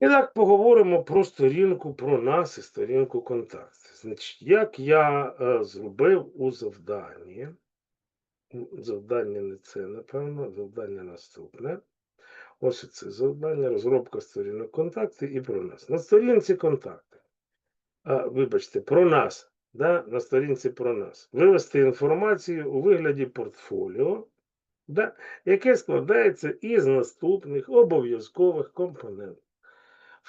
І так поговоримо про сторінку про нас і сторінку контактів. Значить, як я е, зробив у завданні. Завдання не це, напевно, завдання наступне. Ось це завдання, розробка сторінок контактів і про нас. На сторінці контакти. А, вибачте, про нас. Да? На сторінці про нас. Вивести інформацію у вигляді портфоліо, да? яке складається із наступних обов'язкових компонентів.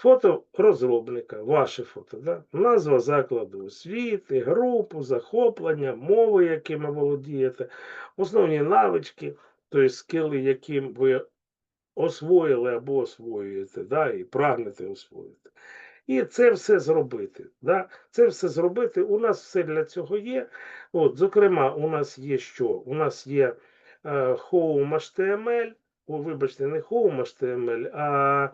Фото розробника, ваше фото, да? назва закладу освіти, групу, захоплення, мови, якими володієте, основні навички, тобто скили, яким ви освоїли або освоюєте, да? і прагнете освоїти. І це все зробити. Да? Це все зробити. У нас все для цього є. От, зокрема, у нас є що? У нас є е, Home HTML, о, вибачте, не Home HTML, а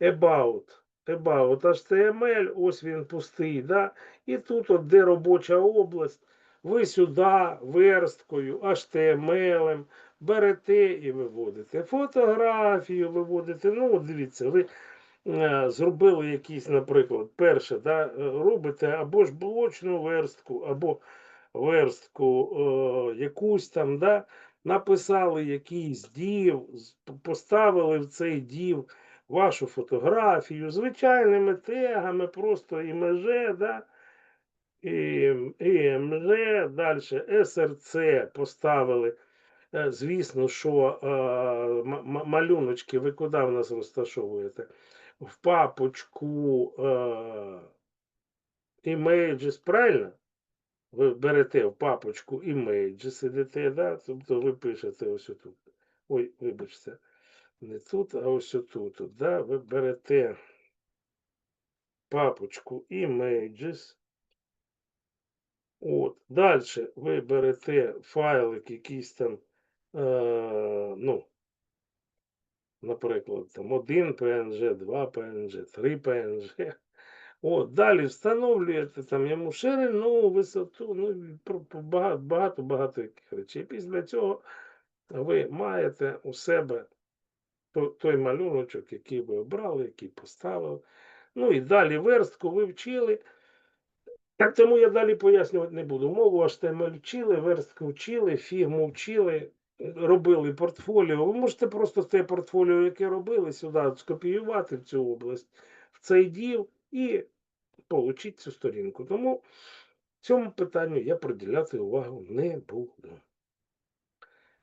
About. About HTML, ось він пустий. Да? І тут, от, де робоча область, ви сюди версткою, HTML, берете і виводите. Фотографію виводите. Ну, от дивіться, ви е, зробили якийсь, наприклад, перше, да, е, робите або ж блочну верстку, або верстку е, якусь там, да, написали якийсь дів, поставили в цей дів вашу фотографію звичайними тегами, просто імеже, да, імж, далі SRC поставили. Е, Звісно, що е, малюночки ви куди в нас розташовуєте? В папочку е, Images, правильно? Ви берете в папочку Images, ідете, да? тобто ви пишете ось тут. Ой, вибачте, не тут, а ось тут. Да? Ви берете папочку Images. От. Далі ви берете файлик якийсь там, е, ну, наприклад, там 1 PNG, 2 PNG, 3 PNG. От, далі встановлюєте там йому ширину, висоту, ну, і про- про багато, багато, багато яких речей. Після цього ви маєте у себе той малюночок, який ви обрали, який поставили. Ну і далі верстку ви вчили. Так тому я далі пояснювати не буду. Мову HTML вчили, верстку вчили, фігму вчили, робили портфоліо. Ви можете просто те портфоліо, яке робили, сюди скопіювати в цю область, в цей діл і отримати цю сторінку. Тому цьому питанню я приділяти увагу не буду.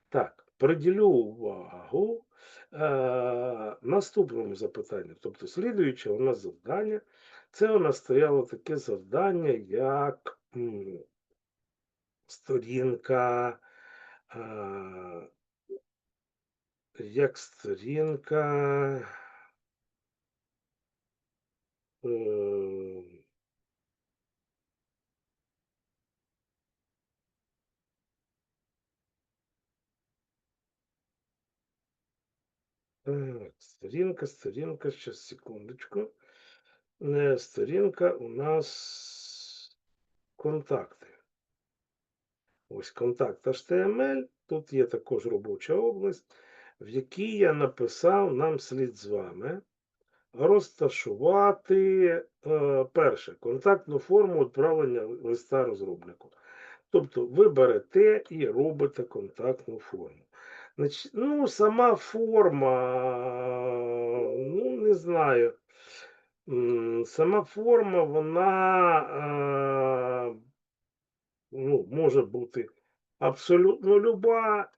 Так, приділю увагу наступному запитанню. Тобто, слідуюче у нас завдання, це у нас стояло таке завдання, як сторінка, е, як сторінка. Так, сторінка, сторінка, сейчас секундочку. Е, Сторінка у нас контакти. Ось контакт HTML. Тут є також робоча область, в якій я написав нам слід з вами розташувати е, перше контактну форму відправлення листа розробнику. Тобто ви берете і робите контактну форму. Ну, сама форма, ну, не знаю. Сама форма, вона е, ну, може бути абсолютно люба.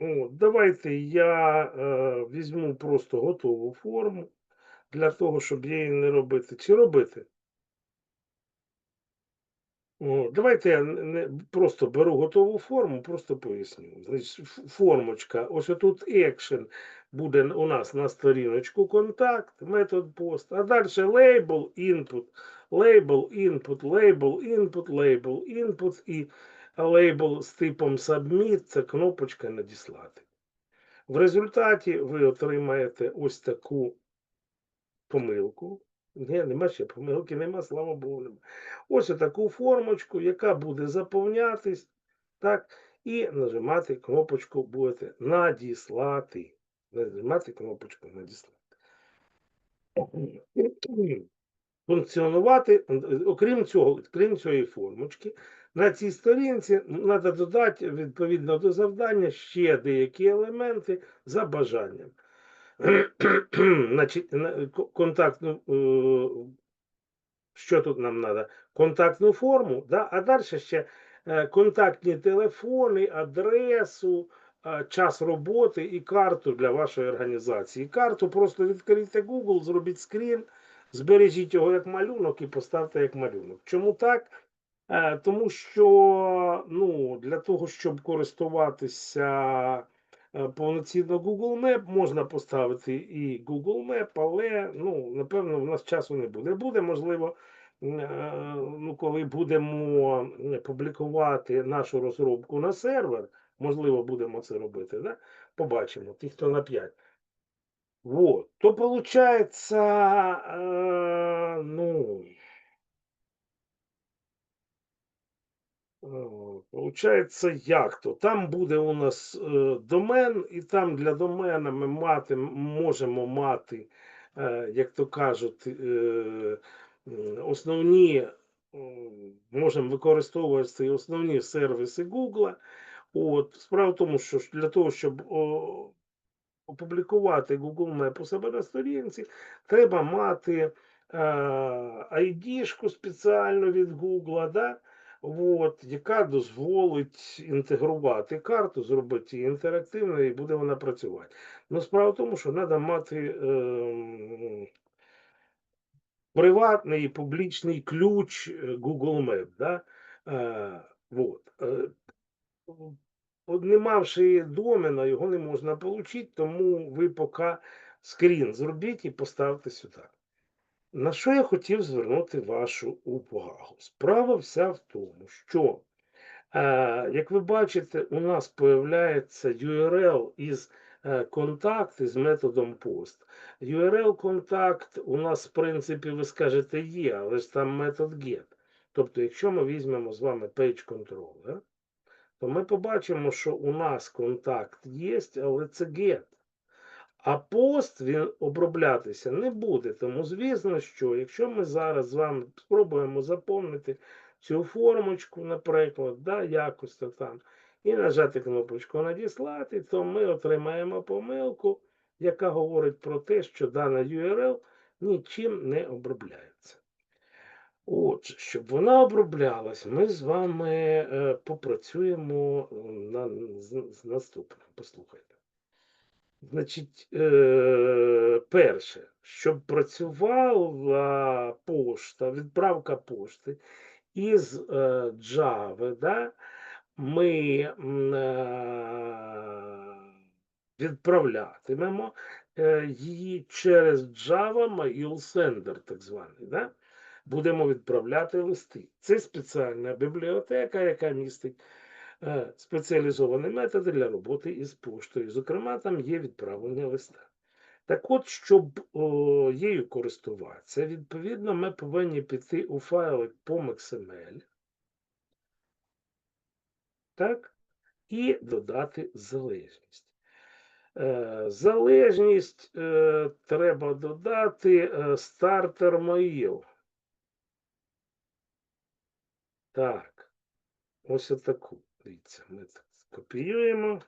От, давайте я е, візьму просто готову форму для того, щоб її не робити. Чи робити? Давайте я не, просто беру готову форму, просто поясню. Формочка, ось тут екшен буде у нас на сторіночку контакт, метод пост, а далі лейбл, input, лейбл, input, лейбл, input, лейбл, input і лейбл з типом submit, це кнопочка надіслати. В результаті ви отримаєте ось таку помилку. Ні, нема ще помилки, нема, слава Богу, нема. Ось таку формочку, яка буде заповнятись, так, і нажимати кнопочку будете надіслати. Нажимати кнопочку надіслати. функціонувати, окрім цього, крім цієї формочки, на цій сторінці треба додати відповідно до завдання ще деякі елементи за бажанням. Контактну, е, що тут нам треба? Контактну форму, да? а далі ще е, контактні телефони, адресу, е, час роботи і карту для вашої організації. Карту просто відкрийте Google, зробіть скрін, збережіть його як малюнок і поставте як малюнок. Чому так? Тому що ну, для того, щоб користуватися повноцінно Google Map, можна поставити і Google Map, але ну, напевно, в нас часу не буде. Буде, можливо, е, ну, коли будемо публікувати нашу розробку на сервер, можливо, будемо це робити. Да? Побачимо, ті, хто на 5. Вот. То получается, э, ну, Получається, як то? Там буде у нас е, домен, і там для домена ми мати, можемо мати, е, як то кажуть, е, основні, можемо використовувати основні сервіси Google. От, справа в тому, що для того, щоб опублікувати Google Map у себе на сторінці, треба мати ID-шку спеціально від Google, да? От, яка дозволить інтегрувати карту, зробити її інтерактивною і буде вона працювати. Ну, справа в тому, що треба мати ем, приватний публічний ключ е, Google Map. Да? Е, вот. Е, От не мавши домена, його не можна отримати, тому ви поки скрін зробіть і поставте сюди. На що я хотів звернути вашу увагу? Справа вся в тому, що, е, як ви бачите, у нас появляється URL із е, контакт із методом POST. URL контакт у нас, в принципі, ви скажете є, але ж там метод GET. Тобто, якщо ми візьмемо з вами page controller, то ми побачимо, що у нас контакт є, але це get. А пост він оброблятися не буде. Тому, звісно, що якщо ми зараз з вами спробуємо заповнити цю формочку, наприклад, да, якось то там, і нажати кнопочку надіслати, то ми отримаємо помилку, яка говорить про те, що дана URL нічим не обробляється. Отже, щоб вона оброблялась, ми з вами е, попрацюємо е, на, з наступним. Послухайте. Значить, е, перше, щоб працювала пошта, відправка пошти із е, Java, да, ми е, відправлятимемо е, її через Java Mail Sender, так званий. Да? Будемо відправляти листи. Це спеціальна бібліотека, яка містить спеціалізовані методи для роботи із поштою. Зокрема, там є відправлення листа. Так от, щоб о, її користуватися, відповідно, ми повинні піти у файлик POM.XML, так, і додати залежність. Е, залежність е, треба додати е, starter mail. Так, ось отаку. Дивіться, ми так скопіюємо.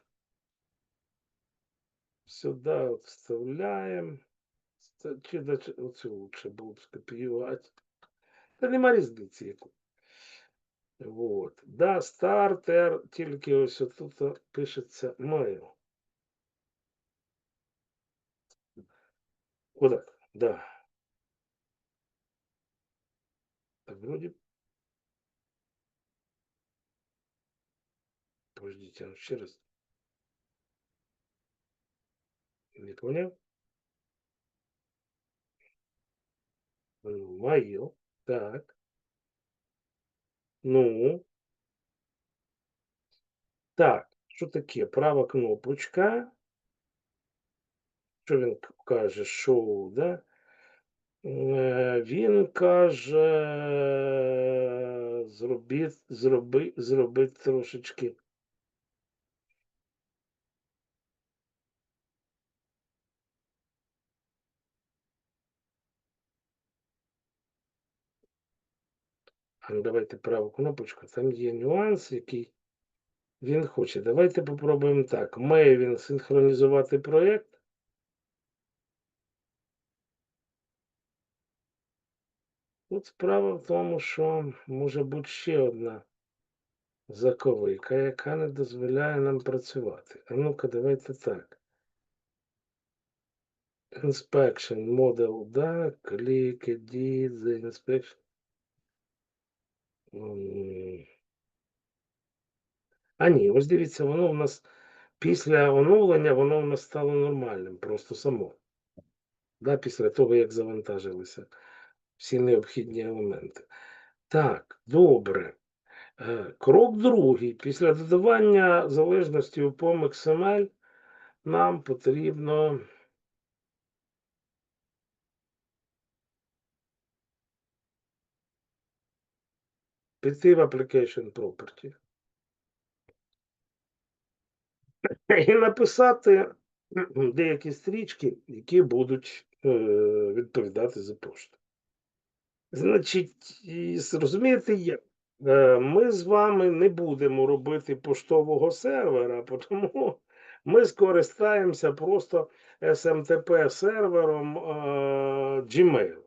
Сюди от вставляємо. Чи оцю лучше було б скопіювати. Та нема різниці яку. Вот. Да, стартер, тільки ось тут пишеться mail. Отак, да. Так, вроде. Подождите, ну ще раз. Не понял? Ну, Mail. Так. Ну. Так, що таке? Права кнопочка. Що він каже? Шоу, да? Е, Він каже, зробіть, зроби, зробити трошечки. Давайте праву кнопочку. Там є нюанс, який він хоче. Давайте попробуємо так. Має він синхронізувати проєкт. Тут справа в тому, що може бути ще одна заковика, яка не дозволяє нам працювати. А ну-ка, давайте так. Inspection model, да, click, edit, the inspection. А ні, ось дивіться, воно у нас після оновлення, воно у нас стало нормальним, просто само. Да, після того, як завантажилися всі необхідні елементи. Так, добре. Е, Крок другий. Після додавання залежності у POM XML нам потрібно піти в Application Property і написати деякі стрічки, які будуть е, відповідати за пошту. Значить, і зрозумієте, як? Е, Ми з вами не будемо робити поштового сервера, тому ми скористаємося просто SMTP сервером е, Gmail.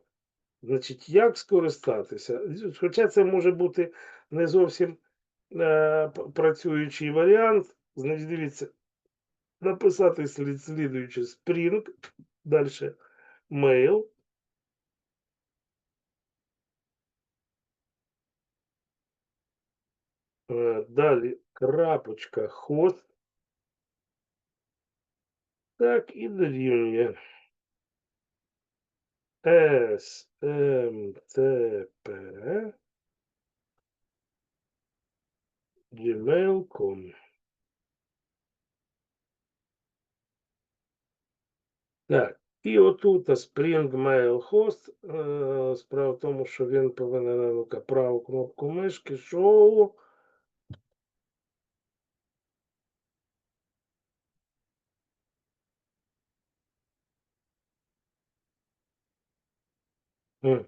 Значить, як скористатися? Хоча це може бути не зовсім е, працюючий варіант. Значить, дивіться, написати слід, слідуючи Spring, далі mail. Е, Далі крапочка хост. Так, і дорівнює. SMTP gmail.com. Так, і отут Spring Mail Host. Справа в тому, що він повинен праву кнопку мишки, шоу. М.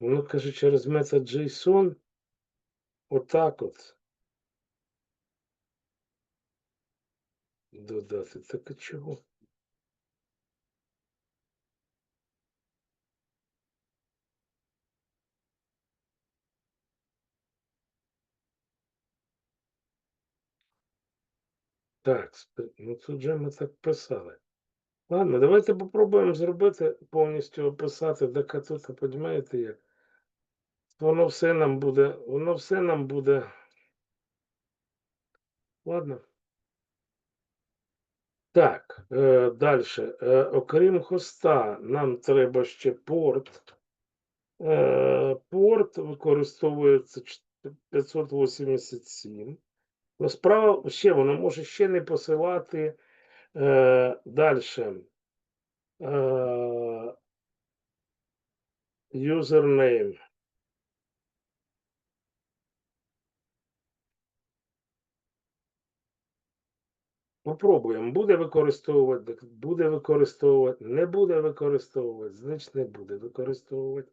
Воно каже через метод JSON. Отак от. Додати. Так а чого? Так, ну тут же ми так писали. Ладно, давайте попробуємо зробити, повністю описати, так а тут, розумієте, як? Воно все нам буде, воно все нам буде. Ладно. Так, е, далі. Е, окрім хоста, нам треба ще порт. Е, порт використовується 587. Ну, справа ще воно може ще не посилати е, далі. Е, username. Попробуємо. Буде використовувати, буде використовувати, не буде використовувати, значить не буде використовувати.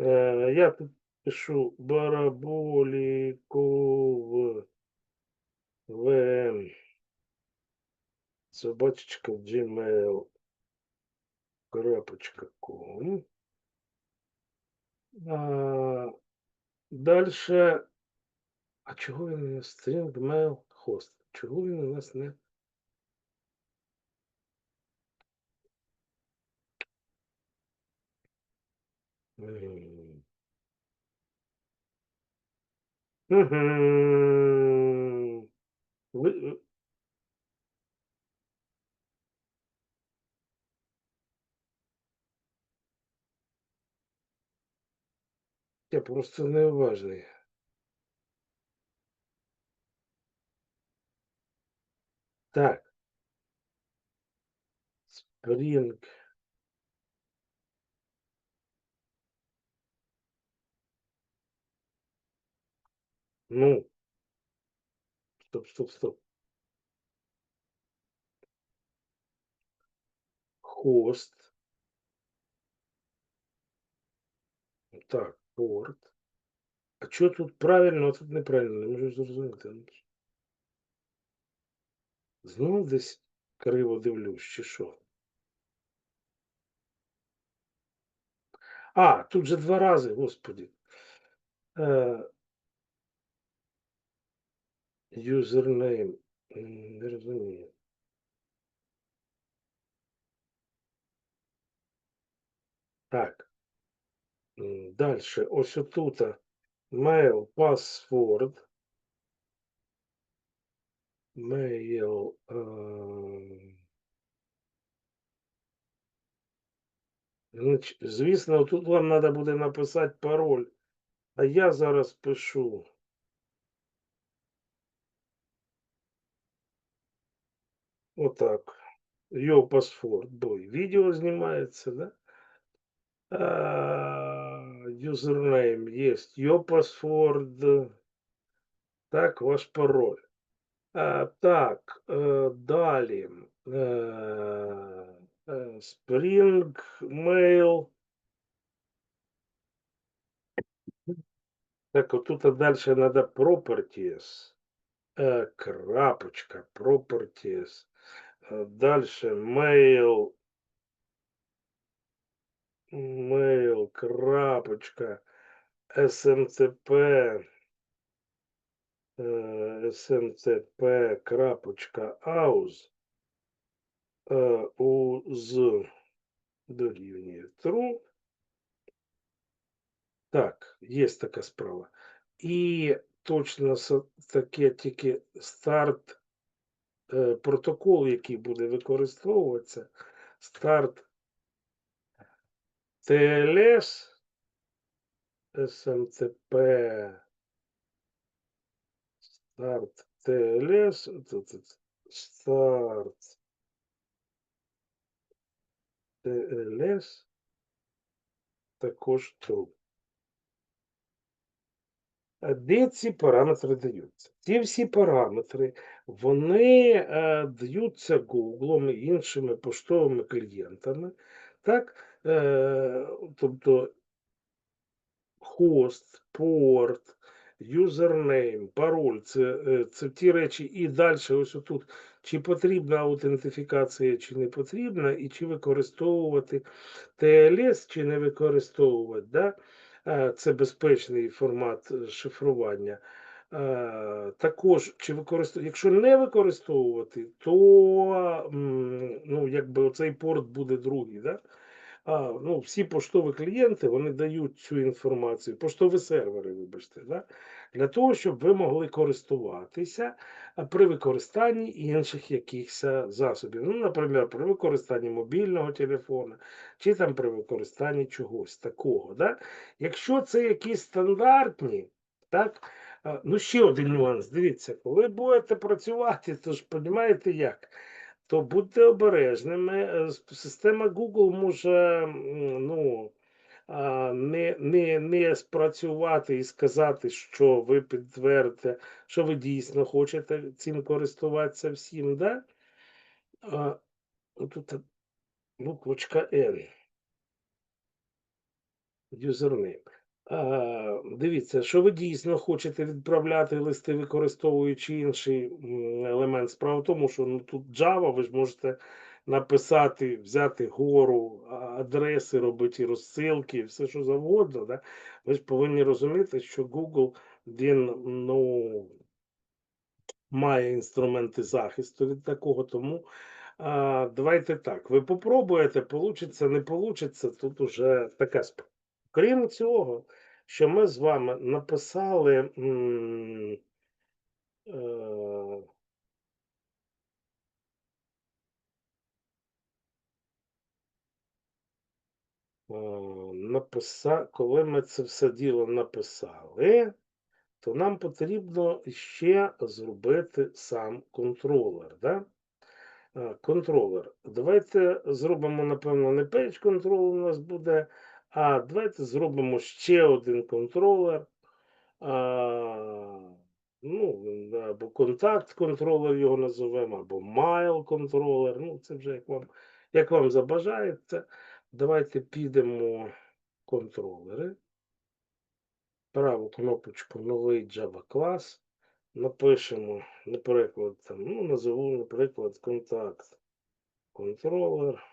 Е, я тут пишу бараболіков ВМ собачечка gmail крапочка.ком. А, дальше. А чого він у нас string mail host? Чого він у нас не М. Я просто неуважний. Так. Spring. Ну. Стоп, стоп, стоп. Хост. Так, порт. А чё тут правильно, а тут неправильно? Не можу зрозуміти. Знову десь криво дивлюсь, чи що? А, тут же два рази, господи. Е, Юзернейм. Не розумію. Так. Дальше. Ось отута. Mail password. Mail. е, звісно, тут вам треба буде написати пароль. А я зараз пишу. Отак. Його паспорт. Бой. Відео знімається, да? Юзернейм есть. Your password. Так, ваш пароль. А, так, е, далі. Е, е, Spring Mail. Так, отут далі треба properties. Е, крапочка, properties. Е, Дальше mail. Mail, крапочка. SMTP. е, SMTP, крапочка, aus. Е, уз дорівнює true. Так, є така справа. І точно с- таке тільки старт е, протокол, який буде використовуватися. Старт TLS SMTP. Старт TLS. Старт TLS. Також. А Де ці параметри даються? Ці всі параметри, вони е, даються Google і іншими поштовими клієнтами. Так? Е, тобто хост, порт, юзернейм, пароль це, е, це ті речі, і далі ось тут, чи потрібна аутентифікація, чи не потрібна, і чи використовувати TLS, чи не використовувати. Да? Це безпечний формат шифрування. Е, Також, чи використовувати, якщо не використовувати, то ну, якби цей порт буде другий. Да? А, ну, всі поштові клієнти вони дають цю інформацію, поштові сервери, вибачте, да? для того, щоб ви могли користуватися при використанні інших якихось засобів. Ну, наприклад, при використанні мобільного телефона, чи там при використанні чогось такого. Да? Якщо це якісь стандартні, так, ну ще один нюанс. Дивіться, коли будете працювати, то ж розумієте як? то будьте обережними. Е, Система Google може ну, не, не, не спрацювати і сказати, що ви підтвердите, що ви дійсно хочете цим користуватися всім. Да? Тут буквочка N. Юзернейм. А, Дивіться, що ви дійсно хочете відправляти листи, використовуючи інший елемент. Справа в тому, що ну, тут Java, ви ж можете написати, взяти гору адреси, робити розсилки, все що завгодно. Да? Ви ж повинні розуміти, що Google він ну, має інструменти захисту від такого, тому а, давайте так. Ви попробуєте, получиться, не получиться, тут уже така справа. Крім цього, що ми з вами написали. м, е, е. Коли ми це все діло написали, то нам потрібно ще зробити сам контролер. Да? Е, Контролер. Давайте зробимо, напевно, не page control у нас буде, а давайте зробимо ще один контролер. А, ну, або контакт контролер його називемо, або майл контролер. Ну, це вже як вам, як вам забажається. Давайте підемо в контролери. Праву кнопочку новий Java клас. Напишемо, наприклад, там, ну, назову, наприклад, контакт контролер.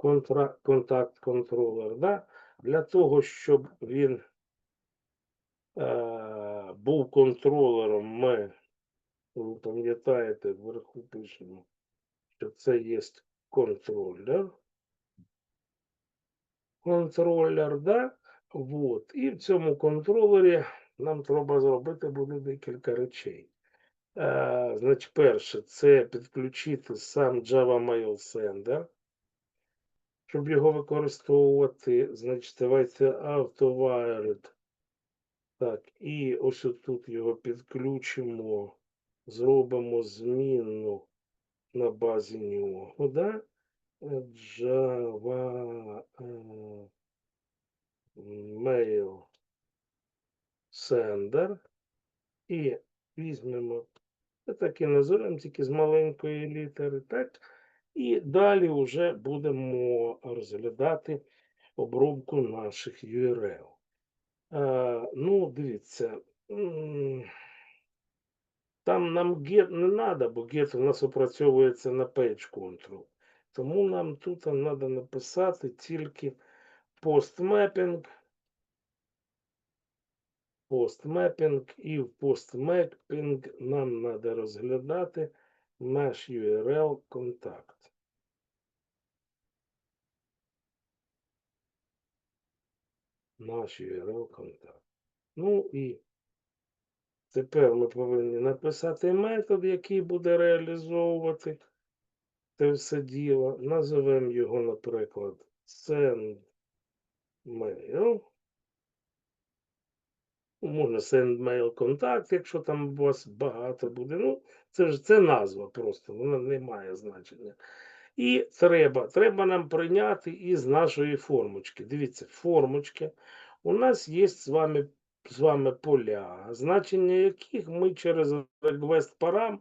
Контра, контакт контролер. Да? Для того, щоб він е, був контролером, ми, ви пам'ятаєте, вверху пишемо, що це є контролер. Контролер, да? Вот. І в цьому контролері нам треба зробити буде декілька речей. Е, значить, перше, це підключити сам Java Mail Sender. Щоб його використовувати, значить, давайте AutoWired. Так, і ось тут його підключимо, зробимо змінну на базі нього, да? Java е, Mail Sender. І візьмемо, так і називаємо тільки з маленької літери, так? І далі вже будемо розглядати обробку наших URL. Ну, дивіться, там нам get не треба, бо get у нас опрацьовується на page control. Тому нам тут треба написати тільки postmapping, postmapping, і в postmapping нам треба розглядати наш URL контакт. Наш URL контакт. Ну і тепер ми повинні написати метод, який буде реалізовувати це все діло. Називемо його, наприклад, send mail. Ну, Можна send mail контакт, якщо там у вас багато буде. Ну, це ж це назва просто, вона не має значення. І треба, треба нам прийняти із нашої формочки. Дивіться, формочки. У нас є з вами, з вами поля, значення яких ми через request param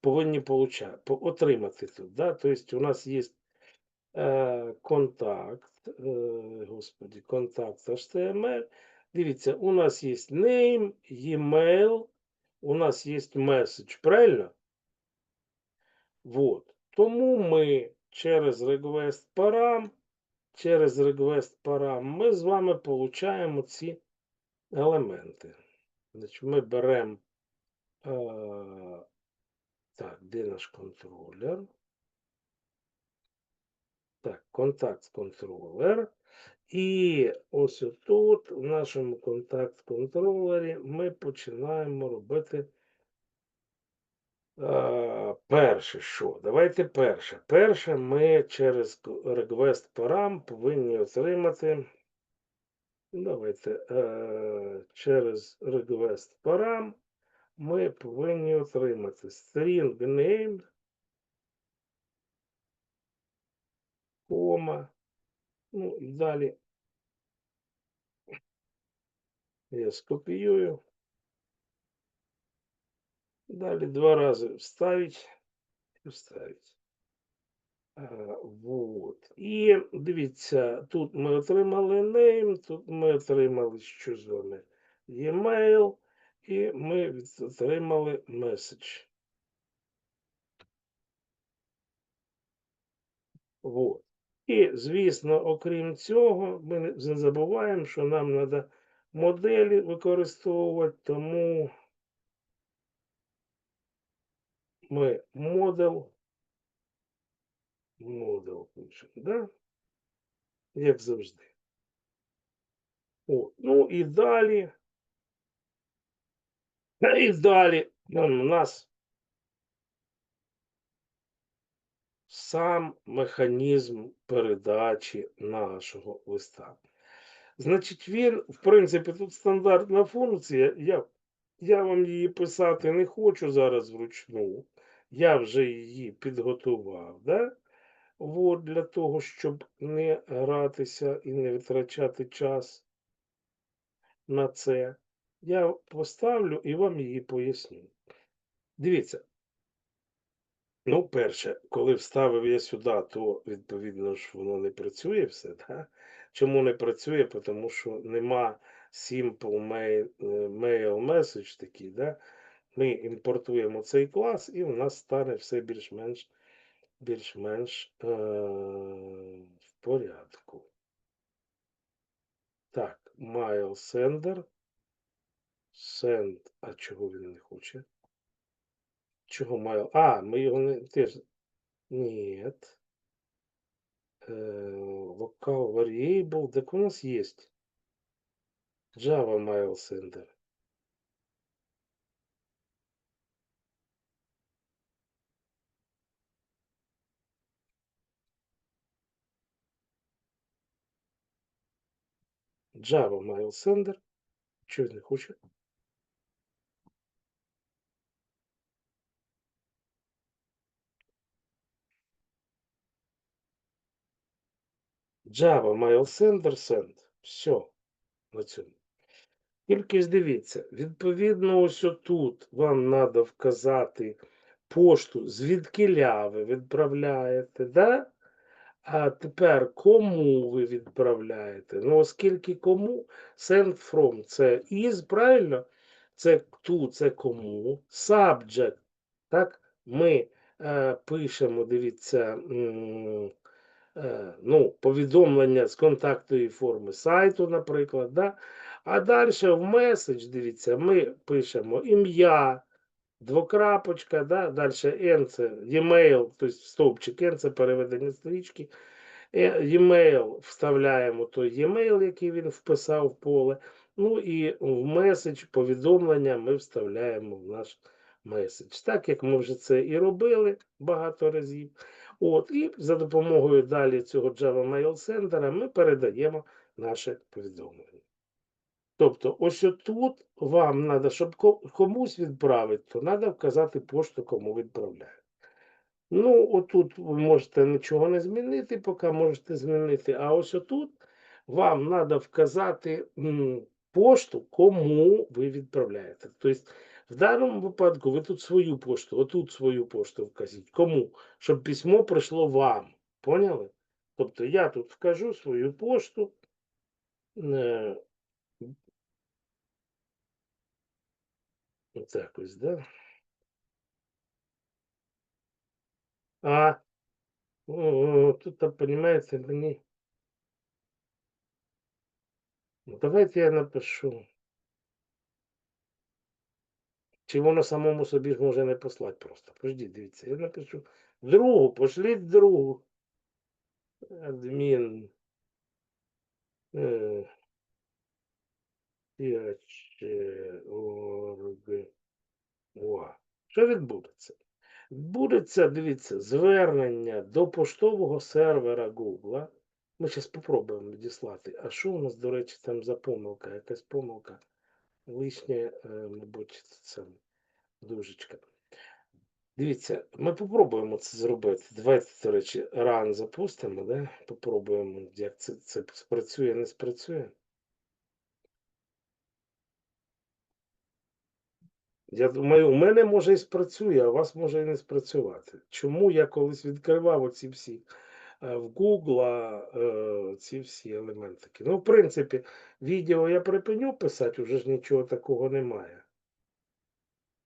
повинні получати, отримати тут. Да? Тобто у нас є е, контакт, е, господи, контакт HTML. Дивіться, у нас є name, e-mail, у нас є message, правильно? Вот. Тому ми через request param, через request param ми з вами получаємо ці елементи. Значить, ми беремо е, так, де наш контролер? Так, контакт контролер. І ось тут, в нашому контакт-контролері, ми починаємо робити перше що? Давайте перше. Перше ми через request param повинні отримати. Давайте е, через request param ми повинні отримати string name, кома. Ну і далі я скопіюю. Далі два рази вставить і вставить. Вот. І дивіться, тут ми отримали name, тут ми отримали що з вами e-mail, і ми отримали message. Вот. І, звісно, окрім цього, ми не забуваємо, що нам треба моделі використовувати, тому ми модел, модел пишемо, да? як завжди. О, ну і далі. І далі у нас сам механізм передачі нашого листа. Значить, він, в принципі, тут стандартна функція. Я, я вам її писати не хочу зараз вручну. Я вже її підготував. Да? От, для того, щоб не гратися і не витрачати час. на це. Я поставлю і вам її поясню. Дивіться. Ну, перше, коли вставив я сюди, то відповідно ж воно не працює все. Да? Чому не працює? Тому що нема simple mail, е, mail message такий. Да? Ми імпортуємо цей клас, і у нас стане все більш-менш більш-менш е- в порядку. Так, mail sender. Send. А чого він не хоче? Чого mail? А, ми його не теж. Ні. Local variable. Так у нас є. Java mail sender. Java mail sender. Чого не хоче? Java mail sender send. Все. На цьому. Тільки дивіться, відповідно, ось отут вам треба вказати пошту, звідкиля ви відправляєте, да? А тепер кому ви відправляєте? Ну, оскільки кому, send from це is, правильно? Це to, це кому. Subject. Так, ми е, пишемо, дивіться, е, ну, повідомлення з контактної форми сайту, наприклад. Да? А далі в меседж, дивіться, ми пишемо ім'я, двокрапочка, да? далі N це e-mail, тобто стовпчик N це переведення стрічки. Е, E-mail вставляємо той e-mail, який він вписав в поле. Ну і в меседж повідомлення ми вставляємо в наш меседж. Так як ми вже це і робили багато разів. От, І за допомогою далі цього Java Mail Sender ми передаємо наше повідомлення. Тобто, ось тут вам треба, щоб комусь відправити, то треба вказати пошту, кому відправляють. Ну, отут ви можете нічого не змінити, поки можете змінити. А ось отут вам треба вказати пошту, кому ви відправляєте. Тобто, в даному випадку ви тут свою пошту, отут свою пошту вказіть. Кому? Щоб письмо прийшло вам. Поняли? Тобто я тут вкажу свою пошту. Е, Так ось, да? А, о, тут, понимаете, мені. Ну, давайте я напишу. Чи воно самому собі ж може не послати просто. Пождіть, дивіться, я напишу. Другу, пошліть другу. Адмін. Е, п'ять, орг. О, Що відбудеться? Відбудеться, дивіться, звернення до поштового сервера Google. Ми зараз спробуємо відіслати. А що у нас, до речі, там за помилка? Якась помилка. Лишнє, е, мабуть, це дужечка. Дивіться, ми попробуємо це зробити. Давайте, до речі, ран запустимо, да? попробуємо, як це, це спрацює, не спрацює. Я думаю, у мене може і спрацює, а у вас може і не спрацювати. Чому я колись відкривав оці всі е, в Google е, ці всі елементики. Ну, в принципі, відео я припиню писати, вже ж нічого такого немає.